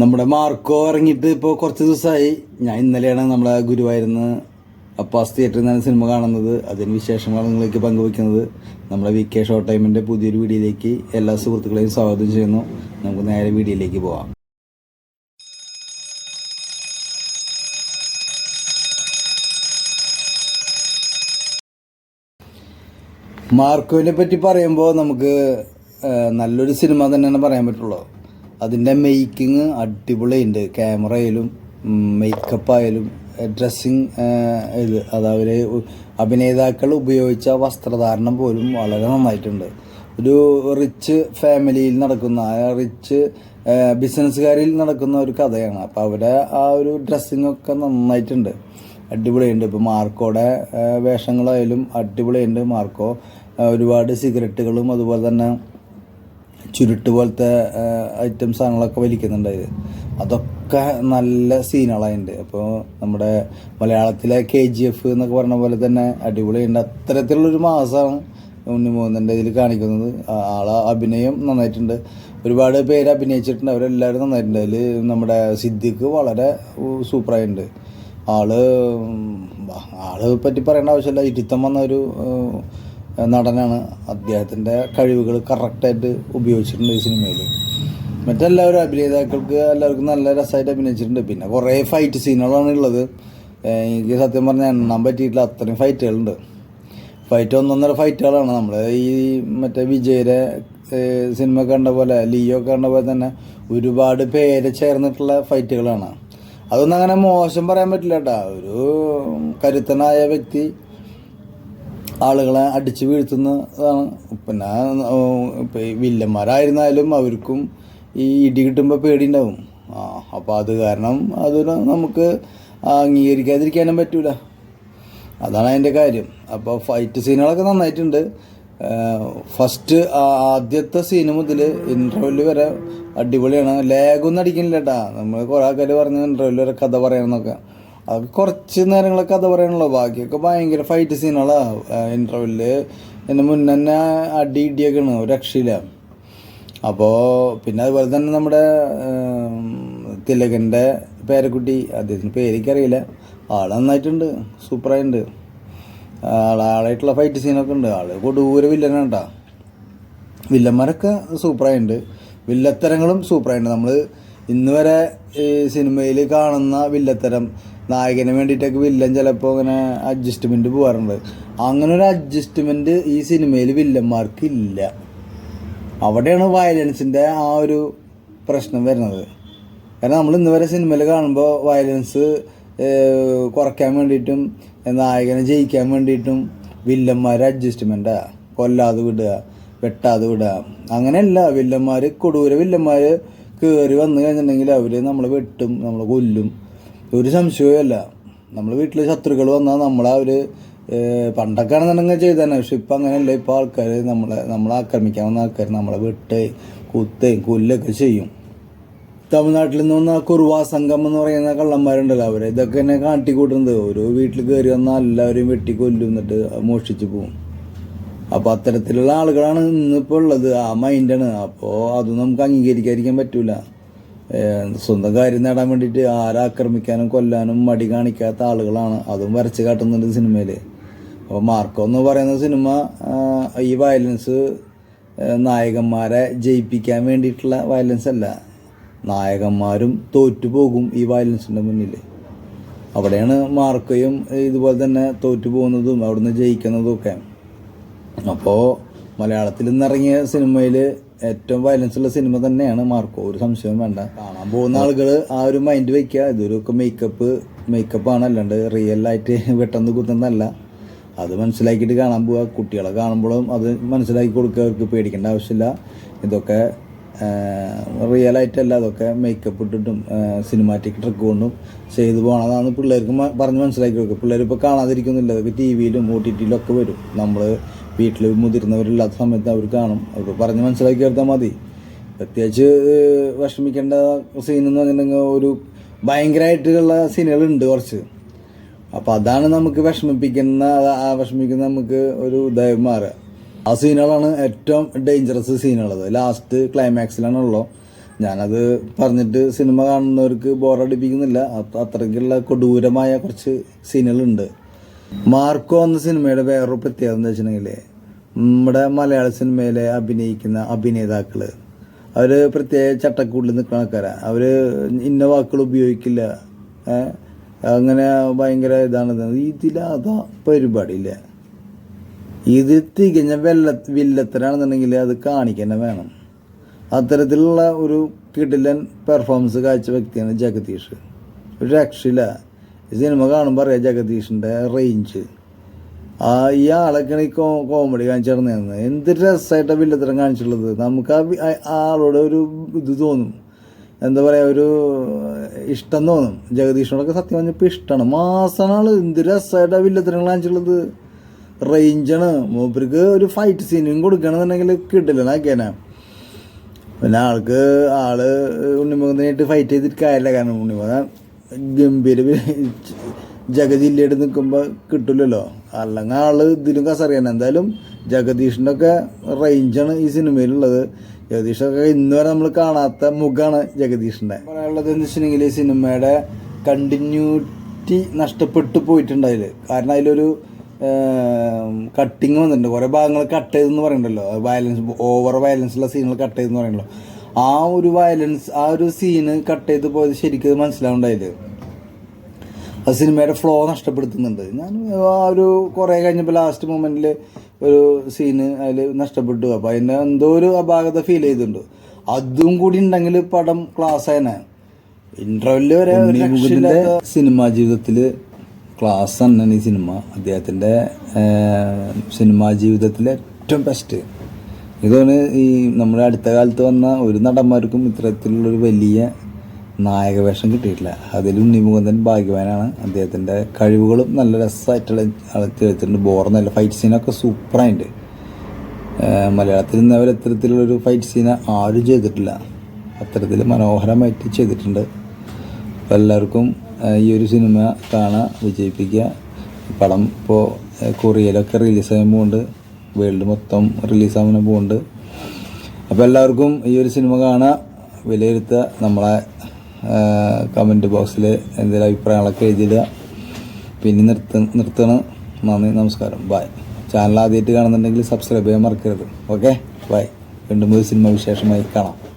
നമ്മുടെ മാർക്കോ ഇറങ്ങിയിട്ട് ഇപ്പോൾ കുറച്ച് ദിവസമായി. ഞാൻ ഇന്നലെയാണ് നമ്മളെ ഗുരുവായൂരുന്ന് അപ്പാസ് തിയേറ്ററിൽ നിന്നാണ് സിനിമ കാണുന്നത്. അതിന് വിശേഷങ്ങൾ നിങ്ങളിലേക്ക് പങ്കുവയ്ക്കുന്നത്. നമ്മുടെ വി കെ ഷോ ടൈമിന്റെ പുതിയൊരു വീഡിയോയിലേക്ക് എല്ലാ സുഹൃത്തുക്കളെയും സ്വാഗതം ചെയ്യുന്നു. നമുക്ക് നേരെ വീഡിയോയിലേക്ക് പോവാം. മാർക്കോവിനെ പറ്റി പറയുമ്പോൾ നമുക്ക് നല്ലൊരു സിനിമ തന്നെയാണ് പറയാൻ പറ്റുള്ളൂ. അതിന്റെ മേക്കിങ് അടിപൊളിയുണ്ട്. ക്യാമറ ആയാലും മേക്കപ്പ് ആയാലും ഡ്രസ്സിങ് ഇത് അതവർ അഭിനേതാക്കൾ ഉപയോഗിച്ച വസ്ത്രധാരണം പോലും വളരെ നന്നായിട്ടുണ്ട്. ഒരു റിച്ച് ഫാമിലിയിൽ നടക്കുന്ന റിച്ച് ബിസിനസ്സുകാരിൽ നടക്കുന്ന ഒരു കഥയാണ്. അപ്പോൾ അവരെ ആ ഒരു ഡ്രസ്സിങ് ഒക്കെ നന്നായിട്ടുണ്ട്. അടിപൊളിയുണ്ട്. ഇപ്പോൾ മാർക്കോടെ വേഷങ്ങളായാലും അടിപൊളിയുണ്ട്. മാർക്കോ ഒരുപാട് സിഗരറ്റുകളും അതുപോലെ തന്നെ ചുരുട്ട് പോലത്തെ ഐറ്റം സാധനങ്ങളൊക്കെ വലിക്കുന്നുണ്ട് അതിൽ അതൊക്കെ നല്ല സീനുകളായിട്ടുണ്ട് അപ്പോൾ നമ്മുടെ മലയാളത്തിലെ കെ ജി എഫ് എന്നൊക്കെ പറഞ്ഞ പോലെ തന്നെ അടിപൊളിയുണ്ട് അത്തരത്തിലുള്ളൊരു മാസമാണ് ഉണ്ണിമോഹന്റെ ഇതിൽ കാണിക്കുന്നത്. ആളെ അഭിനയം നന്നായിട്ടുണ്ട്. ഒരുപാട് പേര് അഭിനയിച്ചിട്ടുണ്ട്. അവരെല്ലാവരും നന്നായിട്ടുണ്ട്. അതിൽ നമ്മുടെ സിദ്ദിഖ് വളരെ സൂപ്പറായിട്ടുണ്ട് ആൾ ആളെ പറ്റി പറയേണ്ട ആവശ്യമില്ല. ഇരുത്തം വന്ന ഒരു നടനാണ് അദ്ദേഹത്തിന്റെ കഴിവുകൾ കറക്റ്റായിട്ട് ഉപയോഗിച്ചിട്ടുണ്ട് ഈ സിനിമയിൽ. മറ്റെല്ലാവരും അഭിനേതാക്കൾക്ക് എല്ലാവർക്കും നല്ല രസമായിട്ട് അഭിനയിച്ചിട്ടുണ്ട്. പിന്നെ കുറേ ഫൈറ്റ് സീനുകളാണ് ഉള്ളത്. എനിക്ക് സത്യം പറഞ്ഞാൽ എണ്ണാൻ പറ്റിയിട്ടില്ല. അത്രയും ഫൈറ്റുകളുണ്ട് ഫൈറ്റ് ഒന്നൊന്നര ഫൈറ്റുകളാണ് നമ്മൾ ഈ മറ്റേ വിജയരെ സിനിമ കണ്ട പോലെ ലിയോ കണ്ട പോലെ തന്നെ ഒരുപാട് പേര് ചേർന്നിട്ടുള്ള ഫൈറ്റുകളാണ് അതൊന്നും അങ്ങനെ മോശം പറയാൻ പറ്റില്ല കേട്ടാ. ഒരു കരുത്തനായ വ്യക്തി ആളുകളെ അടിച്ചു വീഴ്ത്തുന്നതാണ് പിന്നെ ഇപ്പം ഈ വില്ലന്മാരായിരുന്നാലും അവർക്കും ഈ ഇടി കിട്ടുമ്പോൾ പേടിയുണ്ടാവും. ആ അപ്പോൾ അത് കാരണം അതൊരു നമുക്ക് അംഗീകരിക്കാതിരിക്കാനും പറ്റൂല. അതാണ് അതിന്റെ കാര്യം. അപ്പോൾ ഫൈറ്റ് സീനുകളൊക്കെ നന്നായിട്ടുണ്ട്. ഫസ്റ്റ് ആദ്യത്തെ സീന് മുതൽ ഇന്റർവെൽ വരെ അടിപൊളിയാണ്. ലാഗൊന്നും അടിക്കുന്നില്ല കേട്ടാ നമ്മൾ കുറേ ആൾക്കാർ പറഞ്ഞു ഇന്റർവെൽ വരെ കഥ പറയാമെന്നൊക്കെ അത് കുറച്ച് നേരങ്ങളെ കഥ പറയാനുള്ള ബാക്കിയൊക്കെ ഭയങ്കര ഫൈറ്റ് സീനുകളാണ് ഇന്റർവെല്ല് എന്റെ മുന്നേ തന്നെ അടി ഇടിയൊക്കെയാണ് ഒരു രക്ഷയില്ല. അപ്പോൾ പിന്നെ അതുപോലെ തന്നെ നമ്മുടെ തിലകന്റെ പേരക്കുട്ടി അദ്ദേഹത്തിന് പേരിക്കറിയില്ല. ആൾ നന്നായിട്ടുണ്ട് സൂപ്പറായിട്ടുണ്ട് ആൾ ആളായിട്ടുള്ള ഫൈറ്റ് സീനൊക്കെ ഉണ്ട്. ആൾ കൊടൂര വില്ലനാണ് കേട്ടോ വില്ലന്മാരൊക്കെ സൂപ്പറായിട്ടുണ്ട് വില്ലത്തരങ്ങളും സൂപ്പറായിട്ടുണ്ട് നമ്മൾ ഇന്ന് വരെ സിനിമയിൽ കാണുന്ന വില്ലത്തരം നായകന് വേണ്ടിയിട്ടൊക്കെ വില്ലൻ ചിലപ്പോൾ അങ്ങനെ അഡ്ജസ്റ്റ്മെന്റ് പോകാറുണ്ട് അങ്ങനെ ഒരു അഡ്ജസ്റ്റ്മെന്റ് ഈ സിനിമയിൽ വില്ലന്മാർക്ക് ഇല്ല അവിടെയാണ് വയലൻസിന്റെ ആ ഒരു പ്രശ്നം വരുന്നത്. കാരണം നമ്മൾ ഇന്ന് വരെ സിനിമയിൽ കാണുമ്പോൾ വയലൻസ് കുറയ്ക്കാൻ വേണ്ടിയിട്ടും നായകനെ ജയിക്കാൻ വേണ്ടിയിട്ടും വില്ലന്മാർ അഡ്ജസ്റ്റ്മെന്റാ കൊല്ലാതെ വിടുക വെട്ടാതെ വിടുക. അങ്ങനെയല്ല വില്ലന്മാർ കൊടൂര വില്ലന്മാർ കയറി വന്നു കഴിഞ്ഞിട്ടുണ്ടെങ്കിൽ അവർ നമ്മൾ വെട്ടും നമ്മൾ കൊല്ലും. ഒരു സംശയവുമല്ല. നമ്മൾ വീട്ടിൽ ശത്രുക്കൾ വന്നാൽ നമ്മളെ അവർ പണ്ടൊക്കെ ആണെന്നുണ്ടെങ്കിൽ ചെയ്തതന്നെ. പക്ഷെ ഇപ്പം അങ്ങനെയല്ല. ഇപ്പോൾ ആൾക്കാർ നമ്മളെ നമ്മളെ ആക്രമിക്കാൻ വന്ന ആൾക്കാർ നമ്മളെ വെട്ട് കുത്തുകയും കൊല്ലൊക്കെ ചെയ്യും. തമിഴ്നാട്ടിൽ നിന്ന് വന്ന കുറുവാ സംഘം എന്ന് പറയുന്ന കള്ളന്മാരുണ്ടല്ലോ അവരെ. ഇതൊക്കെ തന്നെ കാട്ടിക്കൂട്ടുന്നത്. ഓരോ വീട്ടിൽ കയറി വന്നാൽ എല്ലാവരെയും വെട്ടി കൊല്ലും എന്നിട്ട് മോഷ്ടിച്ച് പോകും അപ്പോൾ അത്തരത്തിലുള്ള ആളുകളാണ് ഇന്നിപ്പോൾ ഉള്ളത്. ആ മൈൻഡാണ് അപ്പോൾ അത് നമുക്ക് അംഗീകരിക്കാതിരിക്കാൻ പറ്റൂല. സ്വന്തം കാര്യം നേടാൻ വേണ്ടിയിട്ട് ആരാക്രമിക്കാനും കൊല്ലാനും മടി കാണിക്കാത്ത ആളുകളാണ്. അതും വരച്ച് കാട്ടുന്നുണ്ട് സിനിമയിൽ അപ്പോൾ മാർക്കോ എന്ന് പറയുന്ന സിനിമ ഈ വയലൻസ് നായകന്മാരെ ജയിപ്പിക്കാൻ വേണ്ടിയിട്ടുള്ള വയലൻസ് അല്ല. നായകന്മാരും തോറ്റു പോകും ഈ വയലൻസിന്റെ മുന്നിൽ അവിടെയാണ് മാർക്കയും ഇതുപോലെ തന്നെ തോറ്റു പോകുന്നതും അവിടുന്ന് ജയിക്കുന്നതും ഒക്കെ. അപ്പോൾ മലയാളത്തിൽ നിന്നിറങ്ങിയ സിനിമയിൽ ഏറ്റവും വയലൻസ് ഉള്ള സിനിമ തന്നെയാണ് മാർക്കോ. ഒരു സംശയവും വേണ്ട. കാണാൻ പോകുന്ന ആളുകൾ ആ ഒരു മൈൻഡ് വെക്കുക ഇതൊരു മേക്കപ്പ് മേക്കപ്പ് ആണ്. അല്ലാണ്ട് റിയൽ ആയിട്ട് വെട്ടെന്ന് കുത്തുന്നതല്ല. അത് മനസ്സിലാക്കിയിട്ട് കാണാൻ പോവുക. കുട്ടികളെ കാണുമ്പോഴും അത് മനസ്സിലാക്കി കൊടുക്കുക. അവർക്ക് പേടിക്കേണ്ട ആവശ്യമില്ല. ഇതൊക്കെ റിയൽ ആയിട്ടല്ല. അതൊക്കെ മേക്കപ്പ് ഇട്ടിട്ടും സിനിമാറ്റിക് ട്രിക്ക് കൊണ്ടും ചെയ്തു പോകണതാണ് പിള്ളേർക്ക് പറഞ്ഞ് മനസ്സിലാക്കി കൊടുക്കുക. പിള്ളേർ ഇപ്പോൾ കാണാതിരിക്കുന്നില്ല. അതൊക്കെ ടി വിയിലും ഒ ടി ടിയിലും ഒക്കെ വരും. നമ്മൾ വീട്ടിൽ മുതിർന്നവരില്ലാത്ത സമയത്ത് അവർ കാണും. അവർക്ക് പറഞ്ഞ് മനസ്സിലാക്കി എടുത്താൽ മതി. പ്രത്യേകിച്ച് വിഷമിക്കേണ്ട സീൻ എന്ന് പറഞ്ഞിട്ടുണ്ടെങ്കിൽ ഒരു ഭയങ്കരമായിട്ടുള്ള സീനുകളുണ്ട് കുറച്ച്. അപ്പോൾ അതാണ് നമുക്ക് വിഷമിപ്പിക്കുന്ന ആ വിഷമിക്കുന്ന നമുക്ക് ഒരു ഇതായി മാറുക. ആ സീനുകളാണ് ഏറ്റവും ഡേഞ്ചറസ് സീനുള്ളത് ലാസ്റ്റ് ക്ലൈമാക്സിലാണുള്ളൂ ഞാനത് പറഞ്ഞിട്ട് സിനിമ കാണുന്നവർക്ക് ബോറടിപ്പിക്കുന്നില്ല അത്ര- അത്രയ്ക്കുള്ള കൊടൂരമായ കുറച്ച് സീനുകളുണ്ട് മാർക്കോ എന്ന സിനിമയുടെ വേറൊരു പ്രത്യേകത എന്താ വെച്ചിട്ടുണ്ടെങ്കിൽ നമ്മുടെ മലയാള സിനിമയിലെ അഭിനയിക്കുന്ന അഭിനേതാക്കൾ അവർ പ്രത്യേക ചട്ടക്കൂടിൽ നിൽക്കുന്ന ആൾക്കാരാണ് അവർ ഇന്ന വാക്കുകൾ ഉപയോഗിക്കില്ല? അങ്ങനെ ഭയങ്കര ഇതാണ്. ഇതിലാതാ പരിപാടിയില്ല. ഇത് തികഞ്ഞ വെല്ല വില്ലത്തരാണെന്നുണ്ടെങ്കിൽ അത് കാണിക്കാൻ വേണം. അത്തരത്തിലുള്ള ഒരു കിടിലൻ പെർഫോമൻസ് കാഴ്ച വ്യക്തിയാണ് ജഗദീഷ്. ഒരു രക്ഷയില്ല. സിനിമ കാണുമ്പോൾ അറിയാം ജഗദീഷിന്റെ റേഞ്ച് ആ ഈ ആളൊക്കെയാണ് കോ കോമഡി കാണിച്ചു നടന്നത് എന്ത് രസമായിട്ടാണ് വില്ലത്തരം കാണിച്ചിട്ടുള്ളത് നമുക്ക് ആ ആ- ആ ആളോട് ഒരു ഇത് തോന്നും. എന്താ പറയുക ഒരു ഇഷ്ടം തോന്നും. ജഗദീഷിനോടൊക്കെ സത്യം പറഞ്ഞപ്പോൾ ഇഷ്ടമാണ് മാസമാണ് എന്ത് എന്ത് രസമായിട്ടാണ് വില്ലത്തരങ്ങൾ കാണിച്ചിട്ടുള്ളത് റേഞ്ചാണ്. മൂപ്പർക്ക് ഒരു ഫൈറ്റ് സീനും കൊടുക്കണമെന്നുണ്ടെങ്കിൽ കിട്ടില്ല ആക്കിയാനാ പിന്നെ ആൾക്ക് ആൾ ഉണ്ണിമുഖത്തിനായിട്ട് ഫൈറ്റ് ചെയ്തിട്ട് കാര്യമില്ല. കാരണം ഉണ്ണിമുഖം ഗംഭീര ജഗജില്ലയുടെ നിൽക്കുമ്പോൾ കിട്ടില്ലല്ലോ അല്ലെങ്കിൽ ആൾ ഇതിലും കസറിയാണ് എന്തായാലും ജഗദീഷിന്റെ ഒക്കെ റേഞ്ചാണ് ഈ സിനിമയിലുള്ളത്. ജഗദീഷൊക്കെ ഇന്ന് വരെ നമ്മൾ കാണാത്ത മുഖമാണ് ജഗദീഷിന്റെ പറയാനുള്ളത് എന്ന് വെച്ചിട്ടുണ്ടെങ്കിൽ ഈ സിനിമയുടെ കണ്ടിന്യൂറ്റി നഷ്ടപ്പെട്ടു പോയിട്ടുണ്ട് അതിൽ കാരണം അതിലൊരു കട്ടിങ് വന്നിട്ടുണ്ട്. കുറേ ഭാഗങ്ങൾ കട്ട് ചെയ്തെന്ന് പറയണ്ടല്ലോ. വയലൻസ് ഓവർ വയലൻസ് ഉള്ള സീനുകൾ കട്ട് ചെയ്തെന്ന് പറയണല്ലോ ആ ഒരു വയലൻസ് ആ ഒരു സീന് കട്ട് ചെയ്ത് പോയത് ശരിക്കും അത് മനസ്സിലാവുണ്ടായത് ആ സിനിമയുടെ ഫ്ലോ നഷ്ടപ്പെടുത്തുന്നുണ്ട്. ഞാൻ ആ ഒരു കുറേ കഴിഞ്ഞപ്പോൾ ലാസ്റ്റ് മൊമെന്റിൽ ഒരു സീന് അതിൽ നഷ്ടപ്പെട്ടു. അപ്പോൾ അതിന്റെ എന്തോ ഒരു അപാകത ഫീൽ ചെയ്തിട്ടുണ്ട്. അതും കൂടി ഉണ്ടെങ്കിൽ പടം ക്ലാസ് ആയനെ. ഇന്റർവെല്ല് വരെ സിനിമാ ജീവിതത്തിൽ ക്ലാസ് തന്നെയാണ് ഈ സിനിമ. അദ്ദേഹത്തിന്റെ സിനിമാ ജീവിതത്തിലെ ഏറ്റവും ബെസ്റ്റ് ഇതാണ് ഈ നമ്മുടെ അടുത്ത കാലത്ത് വന്ന ഒരു നടന്മാർക്കും ഇത്തരത്തിലുള്ളൊരു വലിയ നായകവേഷം കിട്ടിയിട്ടില്ല. അതിലും നിമുകുന്ദൻ ഭാഗ്യവാനാണ്. അദ്ദേഹത്തിന്റെ കഴിവുകളും നല്ല രസമായിട്ടുള്ള തീർത്തിട്ടുണ്ട് ബോർന്നല്ല ഫൈറ്റ് സീനൊക്കെ സൂപ്പറായിട്ട് മലയാളത്തിൽ നിന്ന് അവർ ഇത്തരത്തിലുള്ളൊരു ഫൈറ്റ് സീന ആരും ചെയ്തിട്ടില്ല. അത്തരത്തിൽ മനോഹരമായിട്ട് ചെയ്തിട്ടുണ്ട്. എല്ലാവർക്കും ഈ ഒരു സിനിമ കാണാൻ വിജയിപ്പിക്കുക. പടം ഇപ്പോൾ കൊറിയയിലൊക്കെ റിലീസ് പോകുന്നുണ്ട് വേൾഡ് മൊത്തം റിലീസാകാൻ പോകുന്നുണ്ട് അപ്പോൾ എല്ലാവർക്കും ഈ ഒരു സിനിമ കാണാൻ വിലയിരുത്തുക. നമ്മളെ കമന്റ് ബോക്സിൽ എന്തെങ്കിലും അഭിപ്രായങ്ങളൊക്കെ എഴുതിയിടുക. പിന്നെ നിർത്ത നിർത്തണം. നന്ദി നമസ്കാരം. ബായ് ചാനൽ ആദ്യമായിട്ട് കാണുന്നുണ്ടെങ്കിൽ സബ്സ്ക്രൈബ് ചെയ്യാൻ മറക്കരുത്. ഓക്കെ ബൈ വീണ്ടും ഒരു സിനിമ വിശേഷമായി കാണാം.